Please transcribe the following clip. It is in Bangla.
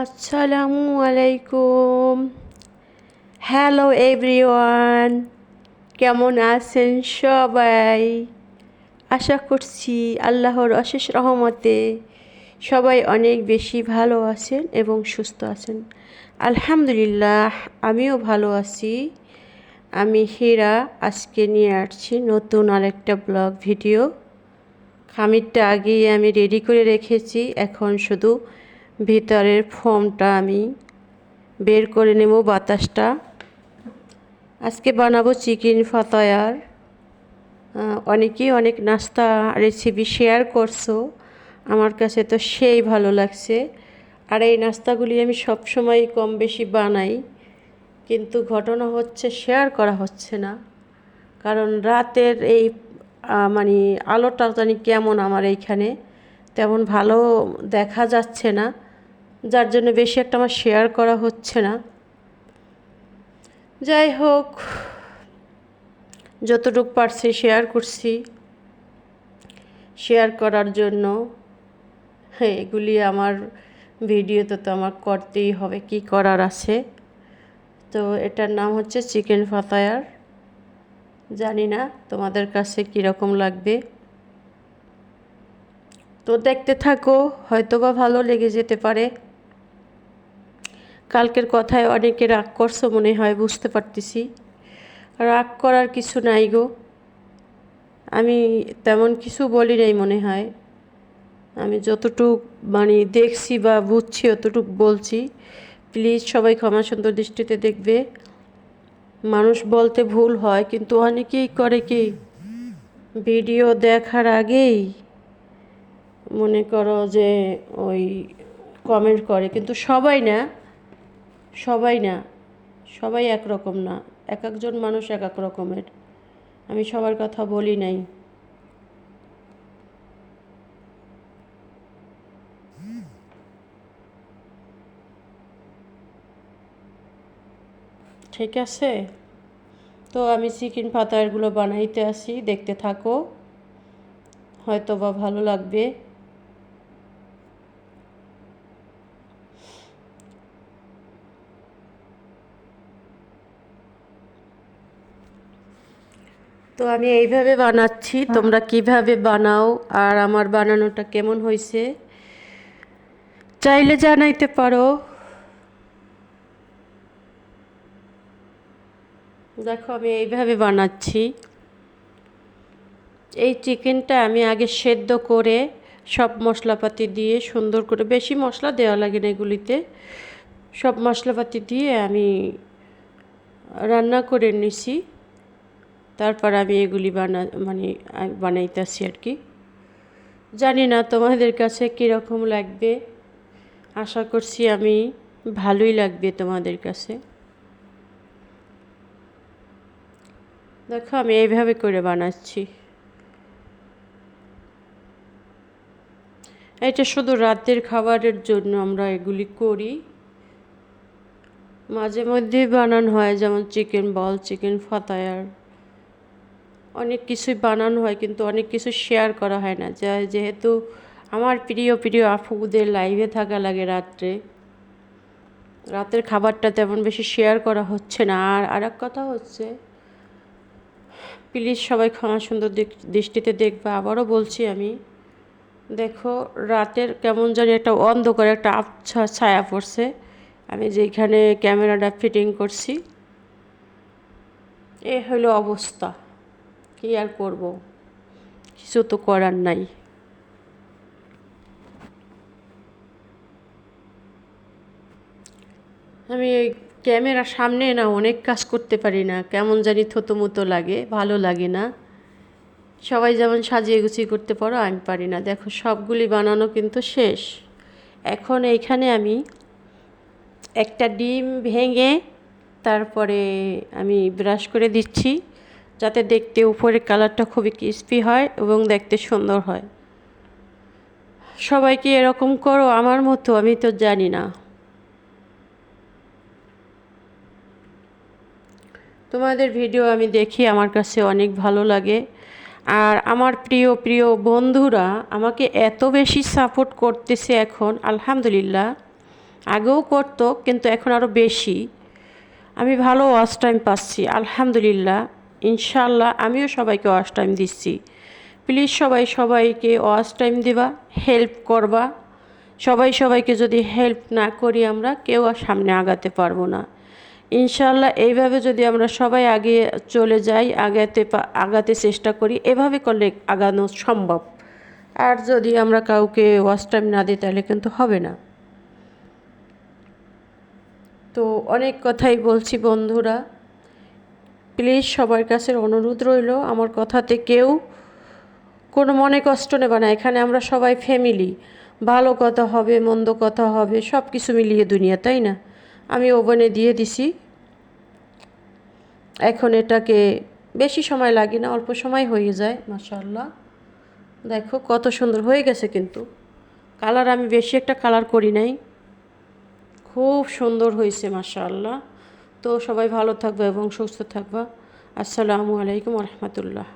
আসসালামু আলাইকুম। হ্যালো এভরিওয়ান কেমন আছেন সবাই? আশা করছি আল্লাহর অশেষ রহমতে সবাই অনেক বেশি ভালো আছেন এবং সুস্থ আছেন। আলহামদুলিল্লাহ, আমিও ভালো আছি। আমি হীরা, আজকে নিয়ে আসছি নতুন আরেকটা ব্লগ ভিডিও। খামিরটা আগেই আমি রেডি করে রেখেছি, এখন শুধু ভিতরের ফোমটা আমি বের করে নেব বাতাসটা। আজকে বানাবো চিকেন ফাতায়ার। অনেকেই অনেক নাস্তা রেসিপি শেয়ার করছ। আমার কাছে তো সেই ভালো লাগছে। আর এই নাস্তাগুলি আমি সবসময় কম বেশি বানাই, কিন্তু ঘটনা হচ্ছে শেয়ার করা হচ্ছে না। কারণ রাতের এই মানে আলোটা জানি কেমন আমার এইখানে, তেমন ভালো দেখা যাচ্ছে না। যার জন্য বেশি একটা আমার শেয়ার করা হচ্ছে না। যাই হোক, যতটুকু পারছি শেয়ার করছি। শেয়ার করার জন্য হ্যাঁ এগুলি আমার ভিডিওতে তো আমার করতেই হবে, কি করার আছে? তো এটার নাম হচ্ছে চিকেন ফাতায়ার। জানি না তোমাদের কাছে কীরকম লাগবে। তো দেখতে থাকো হয়তো বা ভালো লেগে যেতে পারে। কালকের কথায় অনেকে রাগ করছ মনে হয়, বুঝতে পারতেছি। রাগ করার কিছু নাই গো। আমি তেমন কিছু বলি নাই মনে হয়। আমি যতটুক মানে দেখছি বা বুঝছি অতটুক বলছি। প্লিজ সবাই ক্ষমা সুন্দর দৃষ্টিতে দেখবে। মানুষ বলতে ভুল হয়, কিন্তু অনেকেই করে কি? ভিডিও দেখার আগেই মনে করো যে ওই কমেন্ট করে, কিন্তু সবাই না সবাই না, সবাই একরকম না, এক একজন মানুষ এক এক রকমের। আমি সবার কথা বলি নাই। ঠিক আছে? তো আমি চিকেন পাতারগুলো বানাইতে আসি, দেখতে থাকো। হয়তো বা ভালো লাগবে। তো আমি এইভাবে বানাচ্ছি তোমরা কীভাবে বানাও আর আমার বানানোটা কেমন হয়েছে? চাইলে জানাইতে পারো। দেখো আমি এইভাবে বানাচ্ছি। এই চিকেনটা আমি আগে সেদ্ধ করে সব মশলাপাতি দিয়ে সুন্দর করে বেশি মশলা দেওয়া লাগে না এগুলিতে সব মশলাপাতি দিয়ে আমি রান্না করে নিছি। তারপর আমি এগুলি বানা মানে বানাইতেছি আর কি। জানি না তোমাদের কাছে কীরকম লাগবে। আশা করছি আমি ভালোই লাগবে তোমাদের কাছে। দেখো আমি এইভাবে করে বানাচ্ছি। এটা শুধু রাতের খাবারের জন্য আমরা এগুলি করি। মাঝে মধ্যেই বানানো হয়, যেমন চিকেন বল, চিকেন ফাতায়ার। অনেক কিছুই বানানো হয়, কিন্তু অনেক কিছু শেয়ার করা হয় না। যা যেহেতু আমার প্রিয় প্রিয় আফুদের লাইভে থাকা লাগে রাত্রে। রাতের খাবারটা তেমন বেশি শেয়ার করা হচ্ছে না। আর আর এক কথা হচ্ছে প্লিজ সবাই ক্ষমা সুন্দর দৃষ্টিতে দেখবে। আবারও বলছি আমি, দেখো রাতের কেমন জানি একটা অন্ধকার একটা আবছা ছায়া পড়ছে। আমি যেখানে ক্যামেরাটা ফিটিং করছি, এ হলো অবস্থা। কী আর করব? কিছু তো করার নাই। আমি এই ক্যামেরার সামনে না অনেক কাজ করতে পারি না। কেমন জানি থতমতো লাগে, ভালো লাগে না। সবাই যেমন সাজিয়ে গুছিয়ে করতে পারো, আমি পারি না। দেখো, সবগুলি বানানো কিন্তু শেষ। এখন এইখানে আমি একটা ডিম ভেঙে তারপরে আমি ব্রাশ করে দিচ্ছি। যাতে দেখতে উপরের কালারটা খুবই ক্রিস্পি হয় এবং দেখতে সুন্দর হয়। সবাইকে এরকম করো আমার মতো, আমি তো জানি না। তোমাদের ভিডিও আমি দেখি, আমার কাছে অনেক ভালো লাগে। আর আমার প্রিয় প্রিয় বন্ধুরা আমাকে এত বেশি সাপোর্ট করতেছে এখন, আলহামদুলিল্লাহ। আগেও করতো, কিন্তু এখন আরও বেশি। আমি ভালো ওয়াচ টাইম পাচ্ছি, আলহামদুলিল্লাহ। ইনশাল্লাহ আমিও সবাইকে ওয়াচ টাইম দিচ্ছি। প্লিজ সবাই সবাইকে ওয়াচ টাইম দিবা, হেল্প করবা। সবাই সবাইকে যদি হেল্প না করি আমরা, কেউ আর সামনে আগাতে পারব না। ইনশাল্লাহ এইভাবে যদি আমরা সবাই আগে চলে যাই, আগাতে আগাতে চেষ্টা করি, এভাবে করলে আগানো সম্ভব। আর যদি আমরা কাউকে ওয়াচ টাইম না দিই, তাহলে কিন্তু হবে না। তো অনেক কথাই বলছি বন্ধুরা। প্লিজ সবার কাছে অনুরোধ রইল, আমার কথাতে কেউ কোনো মনে কষ্ট নেবে না। এখানে আমরা সবাই ফ্যামিলি ভালো কথা হবে, মন্দ কথা হবে সব কিছু মিলিয়ে দুনিয়া, তাই না? আমি ওভেনে দিয়ে দিছি। এখন এটাকে বেশি সময় লাগে না, অল্প সময় হয়ে যায় মাশাল্লাহ দেখো কত সুন্দর হয়ে গেছে কিন্তু। কালার আমি বেশি একটা কালার করি নাই। খুব সুন্দর হয়েছে, মাশাআল্লাহ। তো সবাই ভালো থাকবে এবং সুস্থ থাকবা। আসসালামু আলাইকুম রহমতুল্লাহ।